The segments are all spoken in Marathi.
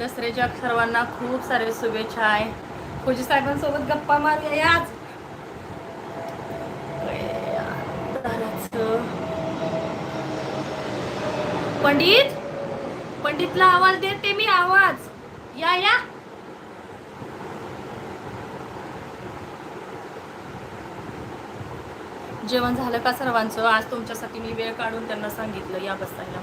दसऱ्याच्या सर्वांना खूप सारे शुभेच्छा आहे. फौजी साहेबांसोबत गप्पा मारूया आज पंडित? पंडितला आवाज देते मी आवाज. या या. जेवण झालं का सर्वांचं? आज तुमच्यासाठी मी वेळ काढून त्यांना सांगितलं या बसायला.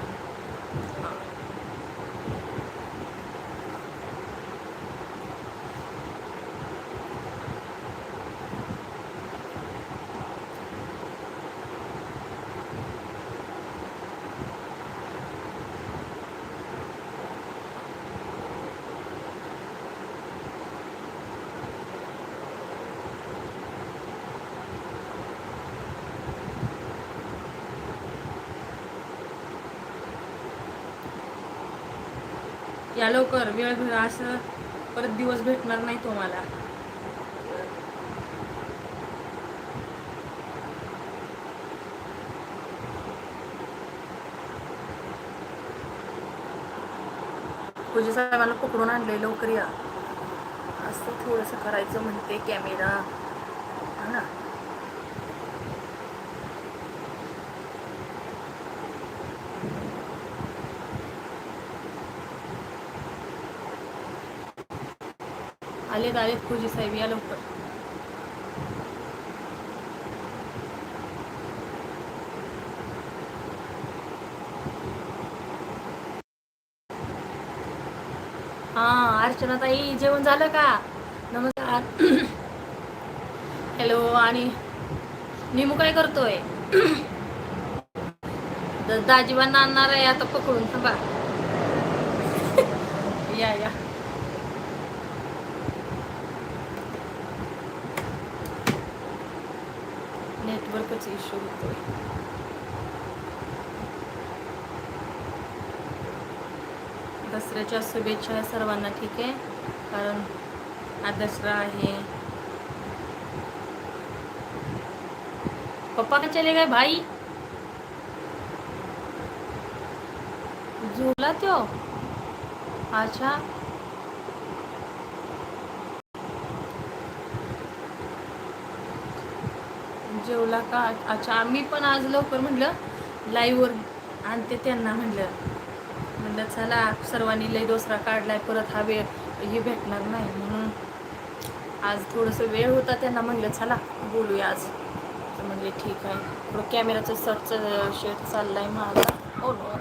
या लवकर वेळ भेट असं परत दिवस भेटणार नाही तुम्हाला. पूजा साहेबांना पकडून आणले लवकर या. असं थोडंसं करायचं म्हणते कॅमेरा. हा ना? आलेत आलेत पूजी साहेब या लवकर. हा अर्चना ताई जेवण झालं का? नमस्कार. हॅलो आणि निमू काय करतोय? द- दाजीबांना आणणार आहे आता पकडून थांबा. या या. नेटवर्कच इश्यू होतोय दसऱ्याच्या शुभेच्छा आहे सर्वांना, ठीक आहे? कारण हा दसरा आहे. पप्पा का चले गए भाई? झूला त्यो अच्छा. जेवला का? अच्छा आम्ही पण आज लवकर म्हटलं लाईव्हवर आणते त्यांना म्हटलं. म्हटलं चला सर्वांनी लई दुसरा काढलाय परत हा वेळ हे भेटणार नाही. म्हणून आज थोडंसं वेळ होता त्यांना म्हणलं चला बोलूया आज. तर म्हणले ठीक आहे. थोडं कॅमेराचं सर्च शेट चाललाय माझा. हो नो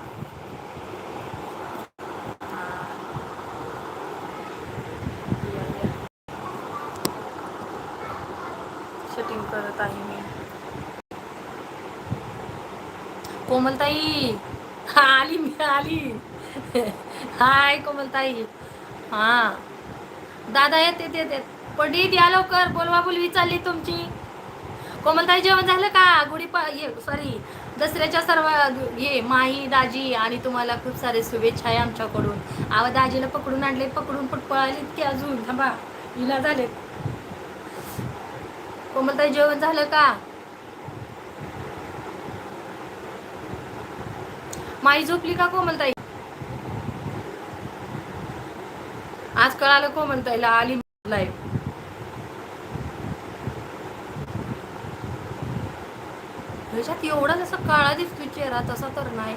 सेटिंग करत आहे मी कोमलताई. हा आली मी आली. हाय कोमलताई. हा. दादा येत येत येत येत. पंडित या लवकर. बोलवा बोलवी चालली तुमची. कोमलताई जेवण झालं का? गुढी पा सॉरी दसऱ्याच्या सर्व ये माही दाजी आणि तुम्हाला खूप सारे शुभेच्छा आहे आमच्याकडून. आवा दाजीला पकडून आणले पकडून पटपळालीत की अजून. थांबा हिला झाले कोमलताई जेवण झालं का? माई झोपली का कोमलताई? आज कळालं कोमलताईला आली लाईव्ह ह्याच्यात एवढा जसा काळा दिसतोय चेहरा तसा तर नाही.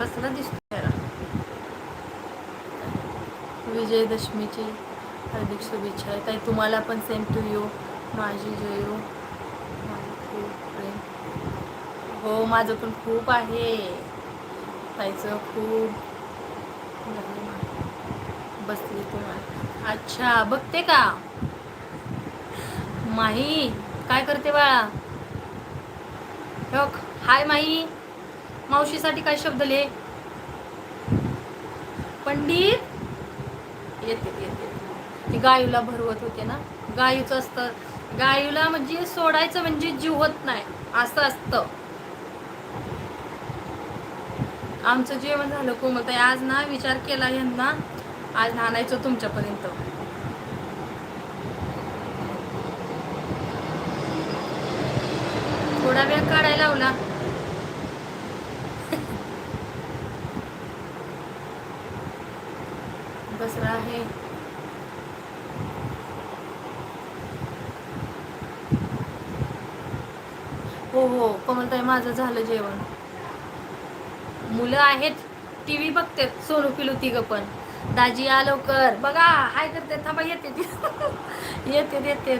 कसला दिसतो चेहरा? विजयदशमीची हार्दिक शुभेच्छा. आहे ताई तुम्हाला पण सेम टू यू माझी जयो. खूप हो माझं पण खूप आहे. ताईचं खूप. बसली तुम्हाला अच्छा बघते का? माही काय करते बाळा? बघ हाय माही. मावशीसाठी काय शब्द लिहे पंडित? येते येते. ती गायूला भरवत होते ना? गायूचं असतं. गायूला म्हणजे सोडायचं म्हणजे जीव होत नाही. असं असतं. आमचं जेवण झालं कोमलताई आज ना विचार केला यांना. आज नाणायचं तुमच्यापर्यंत. थोडा वेळ काढायला लावला. दसरा आहे. हो हो कोमलताई माझं झालं जेवण. मुलं आहेत टी व्ही बघते सोनू पिलू तिघं पण. दाजी आ लवकर. बघा हाय करते थांबा येते ती. येते येते.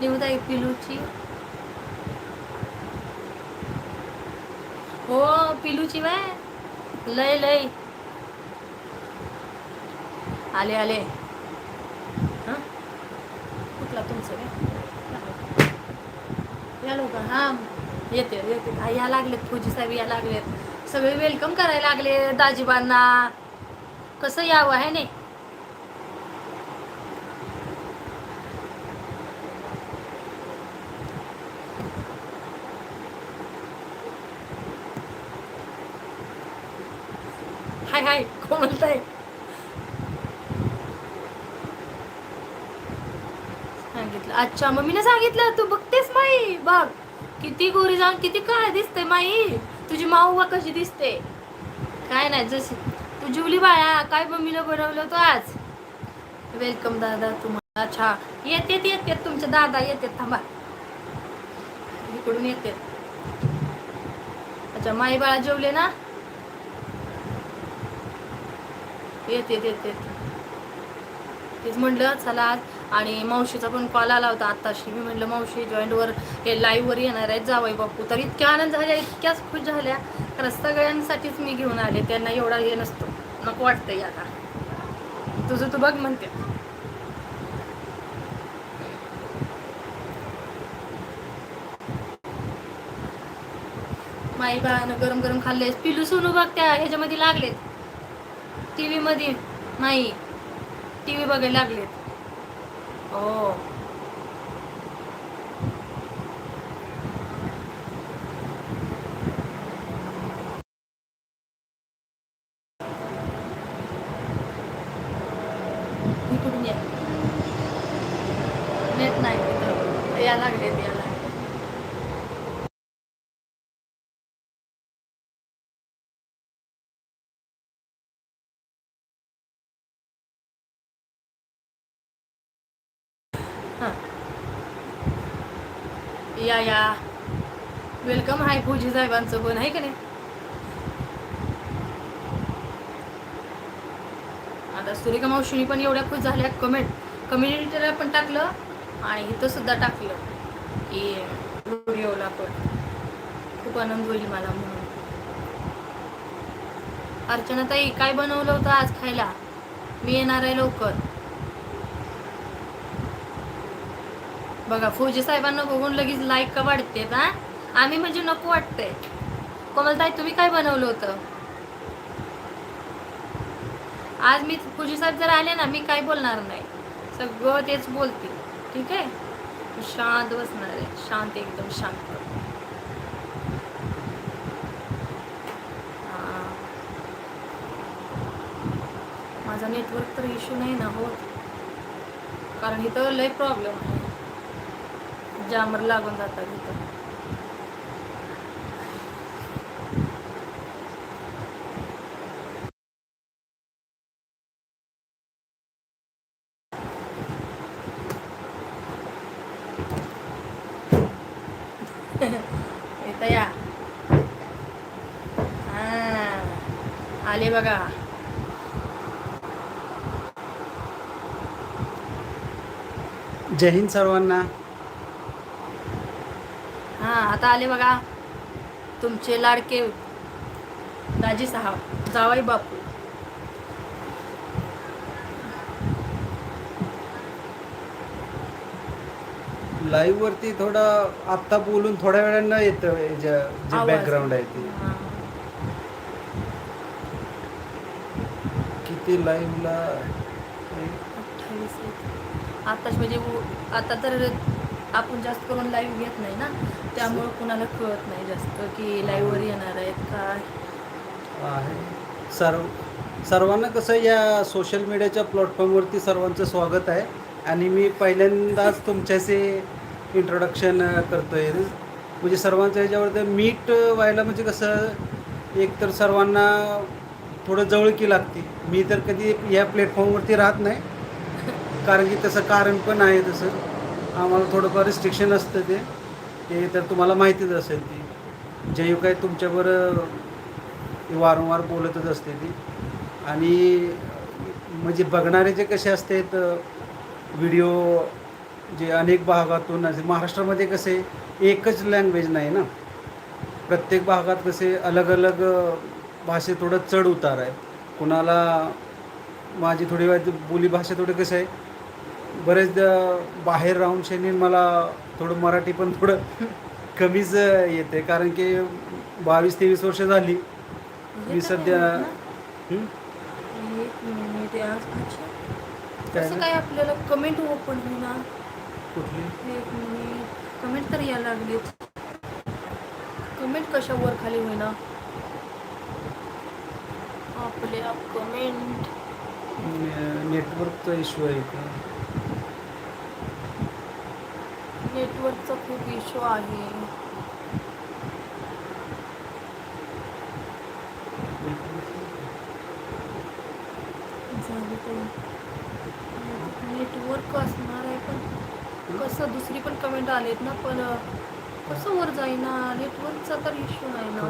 निवदाई पिलूची. हो पिलूची बाय लय लय. आले आले. हं? कुठला तुमचं काय या लोक हा. येते येते. या लागलेत. पूजी साहेब या लागलेत. सगळे वेलकम करायला लागले दाजीबांना. कसं यावं आहे नाही? हाय हाय कोणताय सांगितलं. अच्छा मम्मीने सांगितलं तू बघतेस माई? बघ किती गोरी जाऊन किती काळ दिसते माई. तुझी माऊवा कशी दिसते? काय नाही जशी. तू जेवली बाळा काय मम्मीला बनवलं होतं आज? वेलकम दादा तुम्हाला अच्छा येतेत येतेत तुमचे दादा येतात थांबा. इकडून येते अच्छा माई बाळा जेवले ना? येत येत येत येत. तेच म्हटलं चला आज आणि मावशीचा पण कॉल आला होता आत्ताशी. मी म्हटलं मावशी जॉईंटवर हे लाईव्हवर येणार आहेत जावई बापू. तर इतक्या आनंद झाल्या इतक्याच खुश झाल्या. कारण सगळ्यांसाठीच मी घेऊन आले. त्यांना एवढा हे नसतो. नको वाटतंय आता. तुझं तू बघ म्हणते. माई बाळानं गरम गरम खाल्ले पिलू सोनू बघ त्या ह्याच्यामध्ये लागलेत. टी व्ही मध्ये. नाही टी व्ही बघायला लागलेत. हो इकडून या नेट नाही तिथं या लागलेत या लागले हां या या. वेलकम हाय फौजी साहेबांचं पण आहे का नाही? आता सुरेखा मावशीनी पण एवढ्या खुश झाल्या कमेंट कम्युनिटीला पण टाकलं आणि इथं सुद्धा टाकलं की व्हिडिओला पण. खूप आनंद होईल मला म्हणून. अर्चना ताई काय बनवलं होतं आज खायला? मी येणार आहे लवकर. बघा फौजी साहेबांना बघून लगेच लाईक का वाढते ना आम्ही म्हणजे नको वाटतंय. कोमलताई तुम्ही काय बनवलं होतं? आज मी फौजी साहेब जर आले ना मी काय बोलणार नाही. सगळं तेच बोलते ठीक आहे? शांत बसणार आहे शांत एकदम शांत. हा. माझा नेटवर्क तर इश्यू नाही ना होत कारण इथं लय प्रॉब्लेम आहे. जामर लागून जातात इथं या. हा आले बघा. जय हिंद सर्वांना. आता आले बघा तुमचे लाडके दाजी साहेब जावाई बापू लाईव्ह वरती थोडं आत्ता बोलून थोड्या वेळानं येतं जे. बॅकग्राऊंड आहे ते. किती लाईव्हला. आताच म्हणजे आता तर आपण जास्त करून लाईव्ह घेत नाही ना. त्यामुळं कुणाला कळत नाही जास्त की लाईव्हवर येणार आहेत काय. आहे. सर्व सर्वांना कसं या सोशल मीडियाच्या प्लॅटफॉर्मवरती सर्वांचं स्वागत आहे. आणि मी पहिल्यांदाच तुमच्याशी इंट्रोडक्शन करतोय. म्हणजे सर्वांचं ह्याच्यावर मीट व्हायला म्हणजे कसं एक तर सर्वांना थोडं जवळकी लागते. मी तर कधी या प्लॅटफॉर्मवरती राहत नाही. कारण की तसं कारण पण आहे तसं. आम्हाला थोडंफार रिस्ट्रिक्शन असतं ते. ते तर तुम्हाला माहितीच असेल ती. जयू काय तुमच्यावर वारंवार बोलतच असते ती. आणि म्हणजे बघणारे जे कसे असतात व्हिडिओ जे अनेक भागातून असे महाराष्ट्रामध्ये कसे एकच लँग्वेज नाही ना. प्रत्येक भागात कसे अलग अलग भाषेत थोडं चढ उतार आहे. कुणाला माझी थोडी वेळ बोली भाषा थोडी कसं आहे बरेचदा बाहेर राहून शनी मला थोडं मराठी पण थोडं कमीच येते. कारण की बावीस तेवीस वर्ष झाली. मी सध्या हं? काय कसं काय आपल्याला कमेंट ओपन होईना? कुठली? एक मिनिट. कमेंट तर यायला लागली कमेंट कशावर खाली होईना? आपल्या कमेंट नेटवर्कचा इश्यू आहे का? नेटवर्कचा खूप इश्यू आहे. नेटवर्क असणार आहे पण कसं दुसरी पण कमेंट आलेत ना पण कसं वर जाईना? नेटवर्कचा तर इश्यू नाही ना.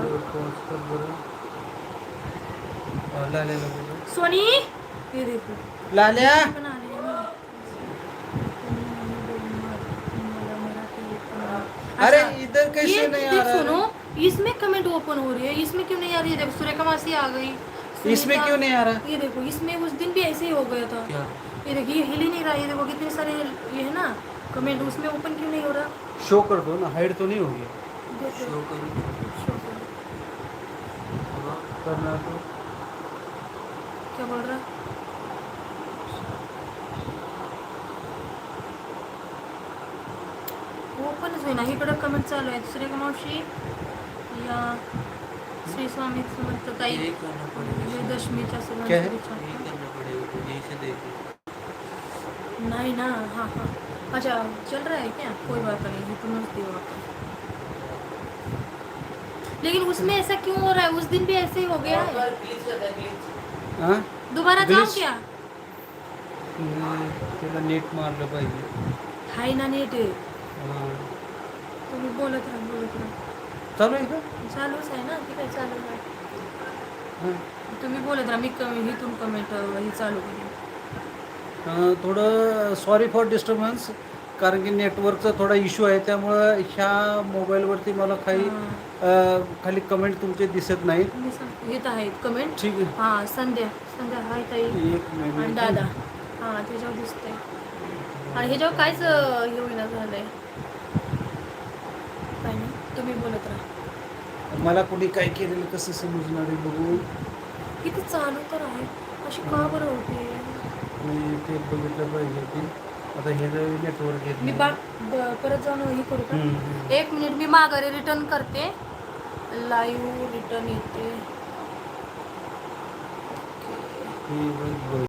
सोनी? लाल्या? अरे इधर कैसे नहीं आ रहा है? सुनो इसमें कमेंट ओपन हो रही है इसमें क्यों नहीं आ रही है? देखो सुरेखा मासी आ गई। इसमें क्यों नहीं आ रहा? ये देखो इसमें उस दिन भी ऐसे ही हो गया था। ये देखिए हिल ही नहीं रहा ये देखो कितने सारे ये है ना कमेंट उसमें ओपन क्यों नहीं हो रहा? शो कर दो ना हाइड तो नहीं होगी। देखो। शो करूँ show करो। हाँ, करना तो। क्या बोल रहा? होईना इकडं कमेंट चालू आहे सुरेखा मावशी? या श्री स्वामी समर्थ ताई? विजयदशमीच्या क्या है? करना पड़ेगा यही से देखो। नहीं ना हाँ हाँ। अच्छा चल रहा है क्या? कोई बात नहीं इतना दियो आप लेकिन उसमें ऐसा क्यों हो रहा है? उस दिन भी ऐसे ही हो गया है। दोबारा जाओ? क्या? त्याला नेट मारलं पाहिजे हाय ना नेट हाँ. तुम्ही बोलत राहा बोलत राहा. चालू आहे का? चालूच आहे ना ठीक आहे चालू आहे. हां. तुम्ही बोलत राहा मी कमी इथून कमेंट हे चालू करेन. अं, थोडं सॉरी फॉर डिस्टर्बन्स कारण की नेटवर्कचा थोडा इश्यू आहे त्यामुळं ह्या मोबाईलवरती मला काही हां. अं, खाली कमेंट तुमचे दिसत नाहीत. मी सांग येत आहेत कमेंट ठीक आहे. हां संध्या संध्या हाय ताई. एक आणि दादा. हां त्याच्यावर दिसतंय. आणि ह्याच्यावर कायच अं, हे होईना झालंय. काय तुम्ही बोलत राहा. मला कोणी काय केलेलं कसं समजणार आहे बघू? किती चालू तर आहे. अशी का बरं होते? मी ते बघितलं पाहिजे की आता हे नेटवर्क येत मी नाही. बा परत जाऊन हे करू का? हम्म, हम्म. एक मिनिट मी माघारी रिटर्न करते. लाईव्ह रिटर्न येते. हे बघ- बघ.